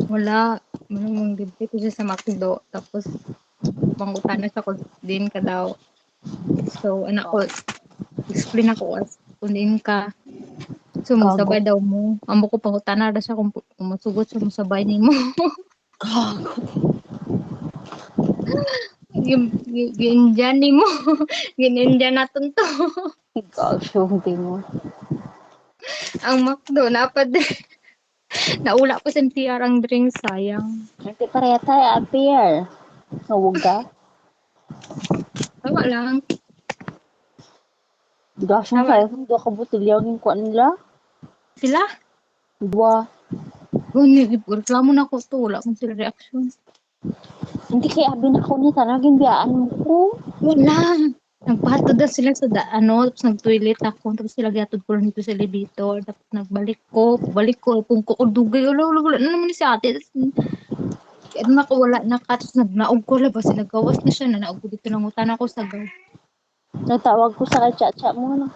Wala. Manong libre ko siya sa McDo. Tapos, mangutan na siya kung din ka daw. So, anak ko, explain ako as kung din ka. So, magsabay daw mo. Amo ko pangutan na siya kung, masugot siya masabay ni mo. Ginjan ni mo. Gininjan na to. Gago, hindi mo. Ang McDo, napad. Naula pa sa MTR ang drink, sayang. Hindi pareha tayo, appear. Huwag ka. Tawa lang. Gas mo kayo kung doon ka butilyaw ng kuwan nila. Sila? Dua. Gani, reklamo na ko to. Wala akong sila reaction. Hindi kaya abi na ko ni tanagin biyaan mo ko. Wala. Nagpahatod na sila sa da, ano, tapos nag-toilet ako, tapos sila gatod ko dito sa elevator, tapos nagbalik ko, balik ko, kung ko dugay, wala, wala, wala, na naman ni si ate, tapos, ano na ko, wala na ka, tapos nagnaog ko, labas, nagawas na siya, nanaog ko dito, nangutan ako sa guard. Nagtawag ko sa kay Chacha mo na.